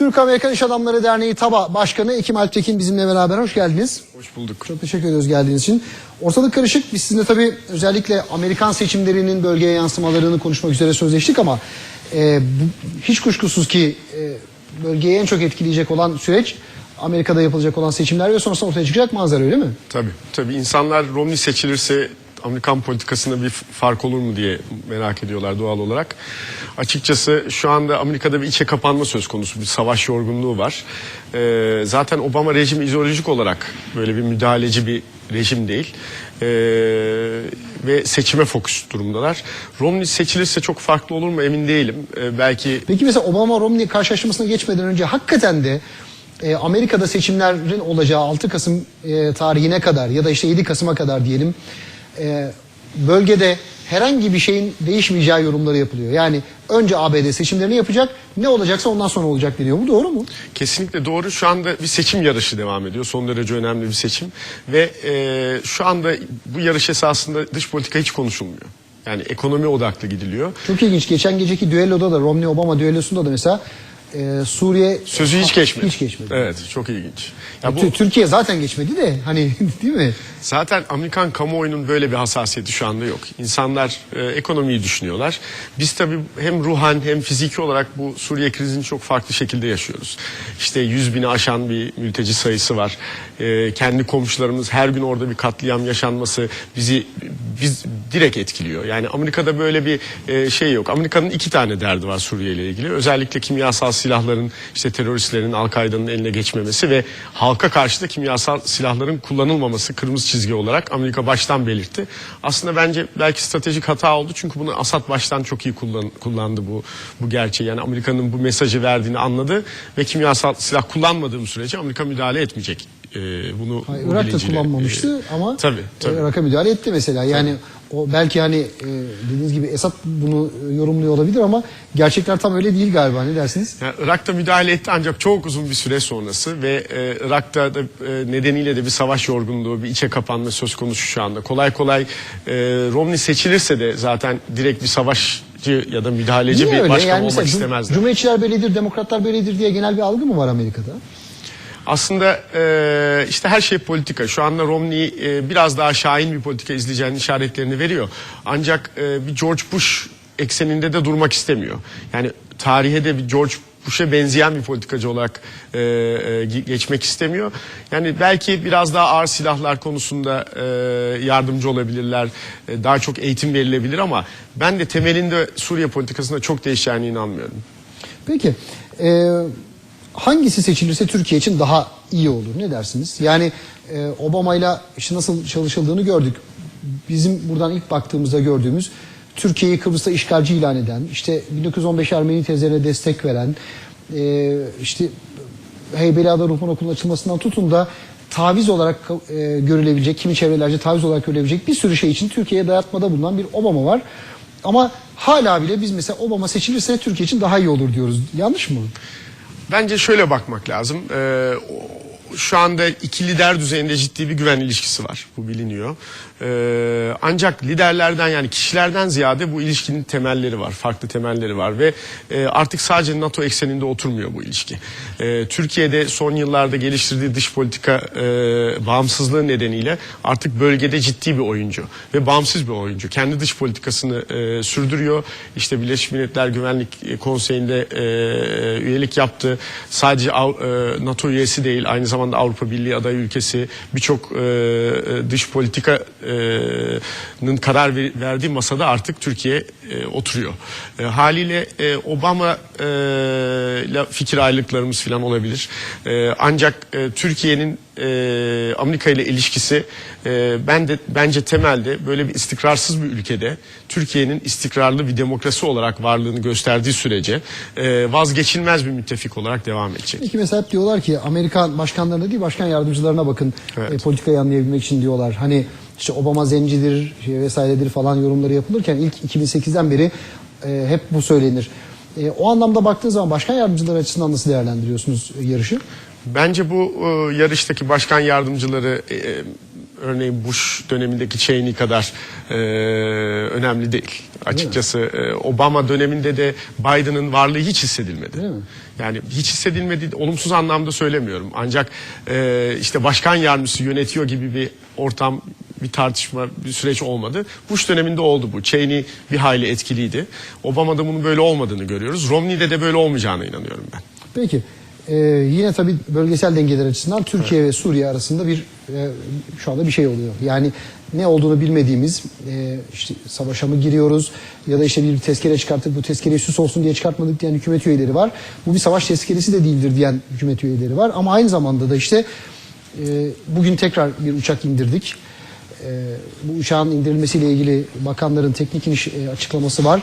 Türk-Amerikan İş Adamları Derneği TABA Başkanı Ekim Alptekin bizimle beraber. Hoş geldiniz. Hoş bulduk. Çok teşekkür ediyoruz geldiğiniz için. Ortalık karışık. Biz sizinle tabii özellikle Amerikan seçimlerinin bölgeye yansımalarını konuşmak üzere sözleştik ama e, bu, hiç kuşkusuz ki e, bölgeyi en çok etkileyecek olan süreç Amerika'da yapılacak olan seçimler ve sonrasında ortaya çıkacak manzara öyle mi? Tabii. Tabii insanlar Romney seçilirse Amerikan politikasında bir fark olur mu diye merak ediyorlar doğal olarak. Açıkçası şu anda Amerika'da bir içe kapanma söz konusu, bir savaş yorgunluğu var. Ee, zaten Obama rejimi ideolojik olarak böyle bir müdahaleci bir rejim değil. Ee, ve seçime fokus durumdalar. Romney seçilirse çok farklı olur mu emin değilim. Ee, belki Peki mesela Obama Romney karşılaştırmasına geçmeden önce hakikaten de e, Amerika'da seçimlerin olacağı 6 Kasım e, tarihine kadar ya da işte 7 Kasım'a kadar diyelim e, bölgede herhangi bir şeyin değişmeyeceği yorumları yapılıyor. Yani önce ABD seçimlerini yapacak ne olacaksa ondan sonra olacak deniyor. Bu doğru mu? Kesinlikle doğru. Şu anda bir seçim yarışı devam ediyor. Son derece önemli bir seçim. Ve e, şu anda bu yarış esasında dış politika hiç konuşulmuyor. Yani ekonomi odaklı gidiliyor. Çok ilginç. Geçen geceki düelloda da Romney-Obama düellosunda da mesela e, Suriye Sözü hiç geçmedi. Hiç geçmedi. Evet çok ilginç. Ya bu Tü- Türkiye zaten geçmedi de hani değil mi? Zaten Amerikan kamuoyunun böyle bir hassasiyeti şu anda yok. İnsanlar e, ekonomiyi düşünüyorlar. Biz tabii hem ruhan hem fiziki olarak bu Suriye krizini çok farklı şekilde yaşıyoruz. İşte 100 bini aşan bir mülteci sayısı var. E, kendi komşularımız her gün orada bir katliam yaşanması bizi biz direkt etkiliyor. Yani Amerika'da böyle bir e, şey yok. Amerika'nın iki tane derdi var Suriye ile ilgili. Özellikle kimyasal silahların işte teröristlerin Al-Kaida'nın eline geçmemesi ve halka karşı da kimyasal silahların kullanılmaması kırmızı çizgi olarak Amerika baştan belirtti. Aslında bence belki stratejik hata oldu çünkü bunu Asad baştan çok iyi kullan, kullandı bu bu gerçeği. Yani Amerika'nın bu mesajı verdiğini anladı ve kimyasal silah kullanmadığım sürece Amerika müdahale etmeyecek. Ee, bunu Hayır, Irak da kullanmamıştı Ee, ama tabii, tabii. e, Irak'a müdahale etti mesela. Yani o belki hani e, dediğiniz gibi Esad bunu e, yorumluyor olabilir ama gerçekler tam öyle değil galiba. Ne dersiniz? Yani Irak'ta müdahale etti ancak çok uzun bir süre sonrası ve e, Irak'ta da e, nedeniyle de bir savaş yorgunluğu, bir içe kapanma söz konusu şu anda. Kolay kolay e, Romney seçilirse de zaten direkt bir savaşçı ya da müdahaleci Niye bir öyle? başkan Yani olmak mesela istemezler. Cumhuriyetçiler böyledir, demokratlar böyledir diye genel bir algı mı var Amerika'da? Aslında e, işte her şey politika. Şu anda Romney e, biraz daha şahin bir politika izleyeceğinin işaretlerini veriyor. Ancak e, bir George Bush ekseninde de durmak istemiyor. Yani tarihe de bir George Bush'e benzeyen bir politikacı olarak e, e, ge- geçmek istemiyor. Yani belki biraz daha ağır silahlar konusunda e, yardımcı olabilirler. E, daha çok eğitim verilebilir ama ben de temelinde Suriye politikasında çok değişeceğine inanmıyorum. Peki e, hangisi seçilirse Türkiye için daha iyi olur ne dersiniz? Yani e, Obama ile işte nasıl çalışıldığını gördük. Bizim buradan ilk baktığımızda gördüğümüz Türkiye'yi Kıbrıs'ta işgalci ilan eden, işte 1915 Ermeni tezlerine destek veren, e, işte Heybeliada Ruhban Okulu'nun açılmasından tutun da taviz olarak e, görülebilecek, kimi çevrelerce taviz olarak görülebilecek bir sürü şey için Türkiye'ye dayatmada bulunan bir Obama var. Ama hala bile biz mesela Obama seçilirse Türkiye için daha iyi olur diyoruz. Yanlış mı? Bence şöyle bakmak lazım. Ee, şu anda iki lider düzeyinde ciddi bir güven ilişkisi var. Bu biliniyor. Ee, ancak liderlerden yani kişilerden ziyade bu ilişkinin temelleri var. Farklı temelleri var ve e, artık sadece NATO ekseninde oturmuyor bu ilişki. Ee, Türkiye'de son yıllarda geliştirdiği dış politika e, bağımsızlığı nedeniyle artık bölgede ciddi bir oyuncu ve bağımsız bir oyuncu. Kendi dış politikasını e, sürdürüyor. İşte Birleşmiş Milletler Güvenlik Konseyi'nde e, üyelik yaptı. Sadece e, NATO üyesi değil aynı zamanda Avrupa Birliği aday ülkesi birçok e, e, dış politikanın karar ver- verdiği masada artık Türkiye e, oturuyor. E, haliyle e, Obama e, fikir ayrılıklarımız falan olabilir. E, ancak e, Türkiye'nin e, Amerika ile ilişkisi e, ben de bence temelde böyle bir istikrarsız bir ülkede Türkiye'nin istikrarlı bir demokrasi olarak varlığını gösterdiği sürece e, vazgeçilmez bir müttefik olarak devam edecek. Peki mesela hep diyorlar ki Amerikan başkanlarına değil başkan yardımcılarına bakın Evet. e, politikayı anlayabilmek için diyorlar. Hani işte Obama zencidir şey vesairedir falan yorumları yapılırken ilk 2008'den beri e, hep bu söylenir. E, o anlamda baktığınız zaman başkan yardımcıları açısından nasıl değerlendiriyorsunuz yarışı? Bence bu e, yarıştaki başkan yardımcıları e, e, örneğin Bush dönemindeki Cheney kadar e, önemli değil. Açıkçası e, Obama döneminde de Biden'ın varlığı hiç hissedilmedi. Yani hiç hissedilmedi olumsuz anlamda söylemiyorum. Ancak e, işte başkan yardımcısı yönetiyor gibi bir ortam, bir tartışma, bir süreç olmadı. Bush döneminde oldu bu. Cheney bir hayli etkiliydi. Obama'da bunun böyle olmadığını görüyoruz. Romney'de de böyle olmayacağına inanıyorum ben. Peki e, yine tabii bölgesel dengeler açısından Türkiye ve Suriye arasında bir e, şu anda bir şey oluyor. Yani ne olduğunu bilmediğimiz e, işte savaşa mı giriyoruz ya da işte bir tezkere çıkarttık bu tezkereyi süs olsun diye çıkartmadık diyen hükümet üyeleri var. Bu bir savaş tezkeresi de değildir diyen hükümet üyeleri var. Ama aynı zamanda da işte e, bugün tekrar bir uçak indirdik. E, bu uçağın indirilmesiyle ilgili bakanların teknik iniş e, açıklaması var.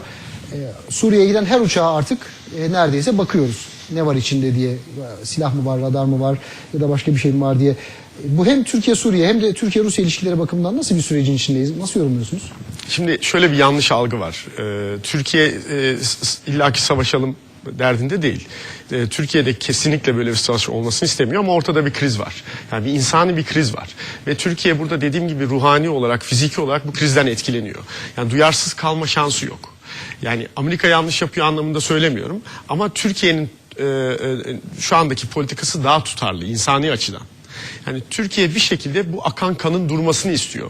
E, Suriye'ye giden her uçağa artık e, neredeyse bakıyoruz. Ne var içinde diye. E, Silah mı var, radar mı var ya da başka bir şey mi var diye. E, Bu hem Türkiye-Suriye hem de Türkiye-Rusya ilişkileri bakımından nasıl bir sürecin içindeyiz? Nasıl yorumluyorsunuz? Şimdi şöyle bir yanlış algı var. Ee, Türkiye e, illaki savaşalım derdinde değil. Ee, Türkiye'de kesinlikle böyle bir savaş olmasını istemiyor ama ortada bir kriz var. Yani bir insani bir kriz var. Ve Türkiye burada dediğim gibi ruhani olarak, fiziki olarak bu krizden etkileniyor. Yani duyarsız kalma şansı yok. Yani Amerika yanlış yapıyor anlamında söylemiyorum. Ama Türkiye'nin e, e, şu andaki politikası daha tutarlı insani açıdan. Yani Türkiye bir şekilde bu akan kanın durmasını istiyor.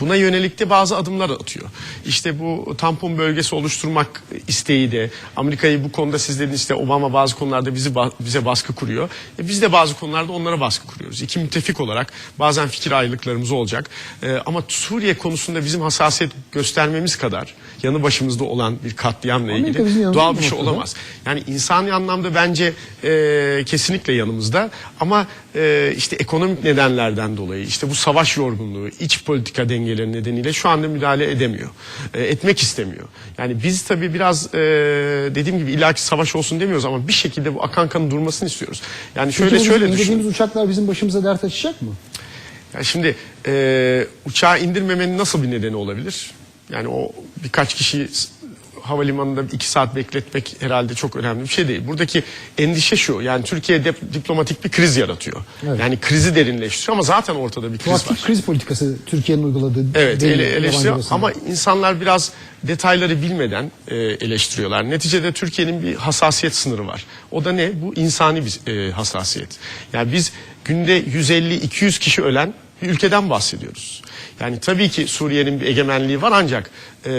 Buna yönelik de bazı adımlar atıyor. İşte bu tampon bölgesi oluşturmak isteği de Amerika'yı bu konuda siz dediniz işte Obama bazı konularda bizi bize baskı kuruyor. E biz de bazı konularda onlara baskı kuruyoruz. İki müttefik olarak bazen fikir ayrılıklarımız olacak. E, ama Suriye konusunda bizim hassasiyet göstermemiz kadar yanı başımızda olan bir katliamla Amerika ilgili doğal bir şey olamaz. Yani insani anlamda bence e, kesinlikle yanımızda ama e, işte ekonomik nedenlerden dolayı işte bu savaş yorgunluğu, iç politika dengeleri nedeniyle şu anda müdahale edemiyor. E, etmek istemiyor. Yani biz tabii biraz e, dediğim gibi illaki savaş olsun demiyoruz ama bir şekilde bu akan kanın durmasını istiyoruz. Yani şöyle Peki şöyle düşünün. uçaklar bizim başımıza dert açacak mı? Yani şimdi e, uçağı indirmemenin nasıl bir nedeni olabilir? Yani o birkaç kişi havalimanında iki saat bekletmek herhalde çok önemli bir şey değil. Buradaki endişe şu yani Türkiye dip- diplomatik bir kriz yaratıyor. Evet. Yani krizi derinleştiriyor ama zaten ortada bir kriz var. Proaktif kriz politikası Türkiye'nin uyguladığı Evet ele, eleştiriyor ama insanlar biraz detayları bilmeden e, eleştiriyorlar. Neticede Türkiye'nin bir hassasiyet sınırı var. O da ne? Bu insani bir e, hassasiyet. Yani biz günde 150-200 kişi ölen bir ülkeden bahsediyoruz. Yani tabii ki Suriye'nin bir egemenliği var ancak e,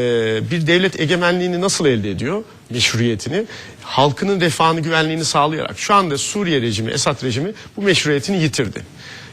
bir devlet egemenliğini nasıl elde ediyor? Meşruiyetini, halkının refahını, güvenliğini sağlayarak. Şu anda Suriye rejimi, Esad rejimi bu meşruiyetini yitirdi.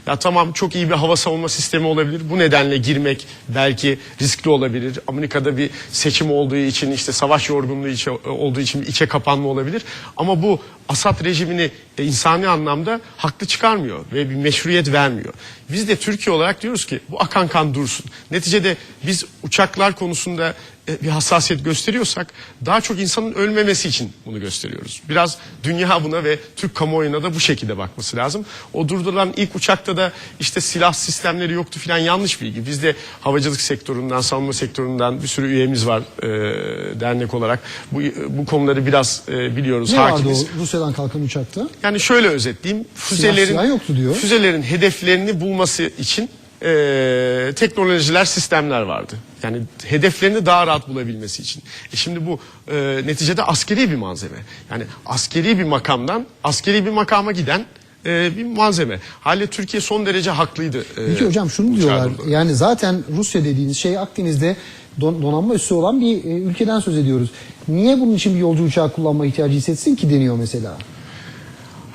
Ya tamam çok iyi bir hava savunma sistemi olabilir. Bu nedenle girmek belki riskli olabilir. Amerika'da bir seçim olduğu için işte savaş yorgunluğu içi, olduğu için içe kapanma olabilir. Ama bu Asad rejimini e, insani anlamda haklı çıkarmıyor ve bir meşruiyet vermiyor. Biz de Türkiye olarak diyoruz ki bu akan kan dursun. Neticede biz uçaklar konusunda bir hassasiyet gösteriyorsak daha çok insanın ölmemesi için bunu gösteriyoruz. Biraz dünya buna ve Türk kamuoyuna da bu şekilde bakması lazım. O durdurulan ilk uçakta da işte silah sistemleri yoktu filan yanlış bilgi. Biz de havacılık sektöründen, savunma sektöründen bir sürü üyemiz var e, dernek olarak. Bu bu konuları biraz e, biliyoruz, ne vardı hakimiz. o Rusya'dan kalkan uçakta? Yani şöyle özetleyeyim. Füzelerin silah yoktu diyor. Füzelerin hedeflerini bulması için e, teknolojiler, sistemler vardı. Yani hedeflerini daha rahat bulabilmesi için. E şimdi bu e, neticede askeri bir malzeme. Yani askeri bir makamdan askeri bir makama giden e, bir malzeme. Hali Türkiye son derece haklıydı. e, Peki hocam şunu diyorlar. durdurdu. Yani zaten Rusya dediğiniz şey Akdeniz'de don- donanma üssü olan bir e, ülkeden söz ediyoruz. Niye bunun için bir yolcu uçağı kullanma ihtiyacı hissetsin ki deniyor mesela?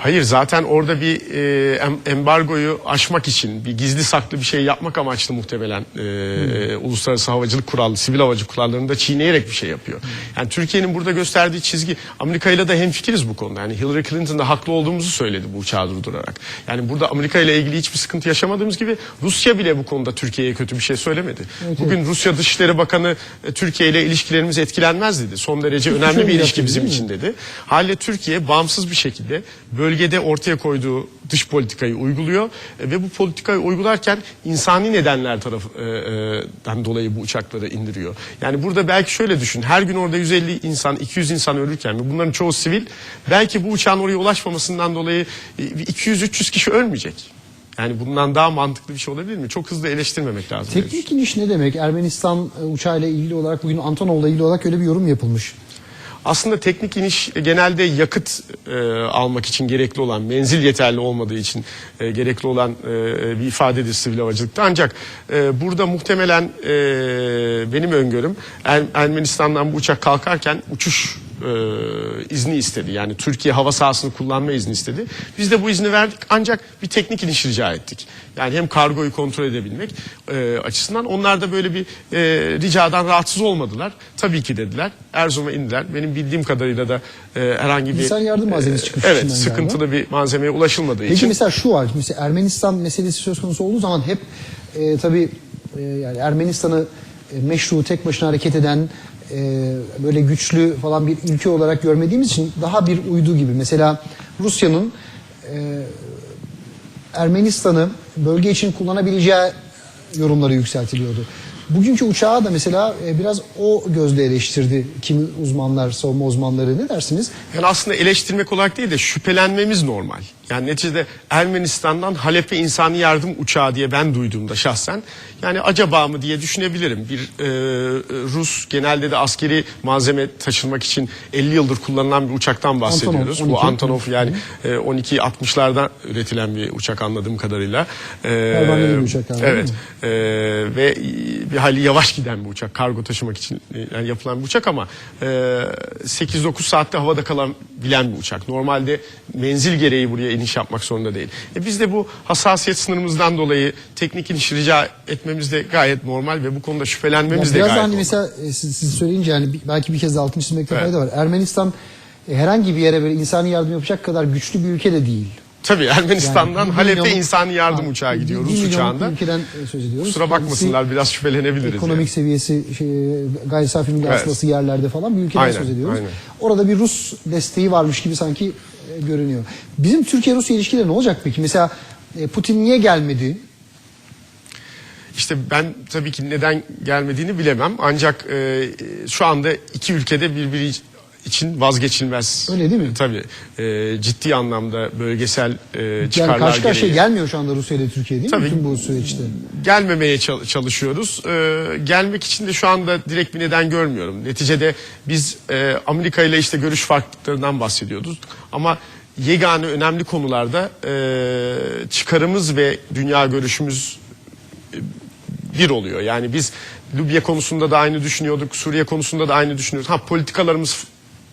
Hayır zaten orada bir e, em- embargoyu aşmak için bir gizli saklı bir şey yapmak amaçlı muhtemelen e, uluslararası havacılık kuralları, sivil havacılık kurallarını da çiğneyerek bir şey yapıyor. Yani Türkiye'nin burada gösterdiği çizgi Amerika ile de hemfikiriz bu konuda. Yani Hillary Clinton da haklı olduğumuzu söyledi bu uçağı durdurarak. Yani burada Amerika ile ilgili hiçbir sıkıntı yaşamadığımız gibi Rusya bile bu konuda Türkiye'ye kötü bir şey söylemedi. Evet, Bugün Rusya Dışişleri Bakanı e, Türkiye ile ilişkilerimiz etkilenmez dedi. Son derece önemli bir olmayacak ilişki bizim için dedi. Haliyle Türkiye bağımsız bir şekilde bölgede ortaya koyduğu dış politikayı uyguluyor E, ve bu politikayı uygularken insani nedenler tarafından dolayı bu uçakları indiriyor. Yani burada belki şöyle düşün. Her gün orada 150 insan, 200 insan ölürken ve bunların çoğu sivil belki bu uçağın oraya ulaşmamasından dolayı e, 200-300 kişi ölmeyecek. Yani bundan daha mantıklı bir şey olabilir mi? Çok hızlı eleştirmemek lazım. Teknik iniş ne demek? Ermenistan e, uçağıyla ilgili olarak bugün Antonov'la ilgili olarak öyle bir yorum yapılmış. Aslında teknik iniş e, genelde yakıt e, almak için gerekli olan, menzil yeterli olmadığı için e, gerekli olan e, bir ifadedir sivil havacılıkta. Ancak e, burada muhtemelen e, benim öngörüm Er- Ermenistan'dan bu uçak kalkarken uçuş e, izni istedi. Yani Türkiye hava sahasını kullanma izni istedi. Biz de bu izni verdik ancak bir teknik iniş rica ettik. Yani hem kargoyu kontrol edebilmek e, açısından onlar da böyle bir e, ricadan rahatsız olmadılar. Tabii ki dediler. Erzurum'a indiler. Benim bildiğim kadarıyla da e, herhangi bir İnsan yardım malzemesi çıkmış Evet, içinden sıkıntılı bir malzemeye ulaşılmadığı Peki için mesela şu var. Mesela Ermenistan meselesi söz konusu olduğu zaman hep e, tabii e, yani Ermenistan'ı e, meşru tek başına hareket eden e, böyle güçlü falan bir ülke olarak görmediğimiz için daha bir uydu gibi. Mesela Rusya'nın e, Ermenistan'ı bölge için kullanabileceği yorumları yükseltiliyordu. Bugünkü uçağı da mesela e, biraz o gözle eleştirdi kimi uzmanlar, savunma uzmanları. Ne dersiniz? Yani aslında eleştirmek olarak değil de şüphelenmemiz normal. Yani neticede Ermenistan'dan Halep'e insani yardım uçağı diye ben duyduğumda şahsen yani acaba mı diye düşünebilirim. Bir e, Rus genelde de askeri malzeme taşınmak için 50 yıldır kullanılan bir uçaktan bahsediyoruz. Antonov, Bu 12. Antonov yani e, 12-60'lardan üretilen bir uçak anladığım kadarıyla. E, bir uçak galiba, Evet. E, ve bir hali yavaş giden bir uçak. Kargo taşımak için e, yani yapılan bir uçak ama e, 8-9 saatte havada kalabilen bir uçak. Normalde menzil gereği buraya iniş yapmak zorunda değil. E, biz de bu hassasiyet sınırımızdan dolayı teknik iniş rica etmemiz de gayet normal ve bu konuda şüphelenmemiz Ya de biraz gayet hani normal. mesela e, siz, siz söyleyince yani bir- belki bir kez de altını çizmekte Evet. fayda var. Ermenistan e, herhangi bir yere böyle insani yardım yapacak kadar güçlü bir ülke de değil. Tabii Ermenistan'dan Yani bir Halep'e milyonluk- insani yardım Ha, uçağı bir- bir milyonluk uçağında. bir ülkeden e, söz ediyoruz. Kusura bakmasınlar biraz şüphelenebiliriz. Ekonomik yani. seviyesi şey, gayri safi milli Evet. hasılası yerlerde falan bir ülkeden Aynen, söz ediyoruz. aynen. Orada bir Rus desteği varmış gibi sanki görünüyor. Bizim Türkiye-Rusya ilişkileri ne olacak peki? Mesela e, Putin niye gelmedi? İşte ben tabii ki neden gelmediğini bilemem. Ancak e, şu anda iki ülkede birbiri için vazgeçilmez. Öyle değil mi? Tabii. E, ciddi anlamda bölgesel e, Yani çıkarlar karşı karşıya gereği. gelmiyor şu anda Rusya ile Türkiye değil mi? Tabii. Bütün bu süreçte. gelmemeye çal- çalışıyoruz. Ee, gelmek için de şu anda direkt bir neden görmüyorum. Neticede biz e, Amerika ile işte görüş farklılıklarından bahsediyorduk. Ama yegane önemli konularda e, çıkarımız ve dünya görüşümüz e, bir oluyor. Yani biz Libya konusunda da aynı düşünüyorduk, Suriye konusunda da aynı düşünüyoruz. Ha politikalarımız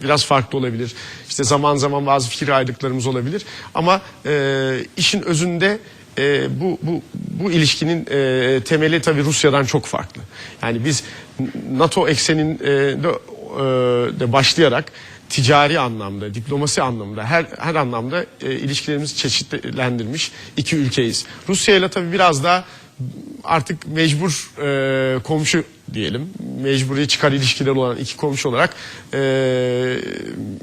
biraz farklı olabilir. İşte zaman zaman bazı fikir ayrılıklarımız olabilir. Ama e, işin özünde e, bu bu bu ilişkinin e, temeli tabii Rusya'dan çok farklı. Yani biz NATO eksenin e, de, e, de başlayarak ticari anlamda, diplomasi anlamda, her her anlamda e, ilişkilerimizi çeşitlendirmiş iki ülkeyiz. Rusya ile tabii biraz daha artık mecbur e, komşu diyelim. Mecburi çıkar ilişkileri olan iki komşu olarak e,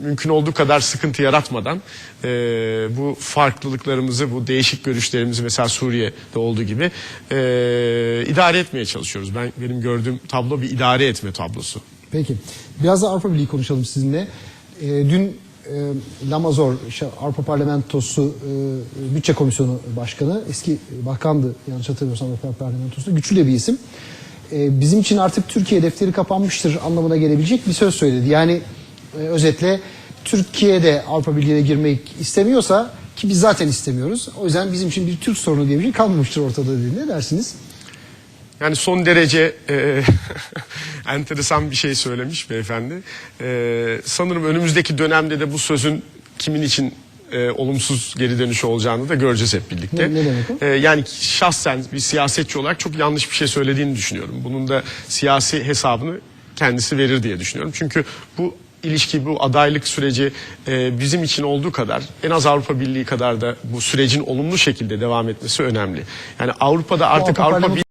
mümkün olduğu kadar sıkıntı yaratmadan e, bu farklılıklarımızı, bu değişik görüşlerimizi mesela Suriye'de olduğu gibi e, idare etmeye çalışıyoruz. Ben benim gördüğüm tablo bir idare etme tablosu. Peki. Biraz da Avrupa Birliği konuşalım sizinle. E, dün e, Lamazor, Avrupa Parlamentosu e, Bütçe Komisyonu Başkanı, eski bakandı yanlış hatırlamıyorsam Avrupa Parlamentosu'nda, güçlü de bir isim. E, bizim için artık Türkiye defteri kapanmıştır anlamına gelebilecek bir söz söyledi. Yani e, özetle Türkiye de Avrupa Birliği'ne girmek istemiyorsa ki biz zaten istemiyoruz. O yüzden bizim için bir Türk sorunu diye bir şey kalmamıştır ortada dedi. Ne dersiniz? Yani son derece e, enteresan bir şey söylemiş beyefendi. E, sanırım önümüzdeki dönemde de bu sözün kimin için e, olumsuz geri dönüşü olacağını da göreceğiz hep birlikte. Ne- ne demek o? E, yani şahsen bir siyasetçi olarak çok yanlış bir şey söylediğini düşünüyorum. Bunun da siyasi hesabını kendisi verir diye düşünüyorum. Çünkü bu ilişki, bu adaylık süreci e, bizim için olduğu kadar en az Avrupa Birliği kadar da bu sürecin olumlu şekilde devam etmesi önemli. Yani Avrupa'da artık Avrupa Avrupa Parlamentosu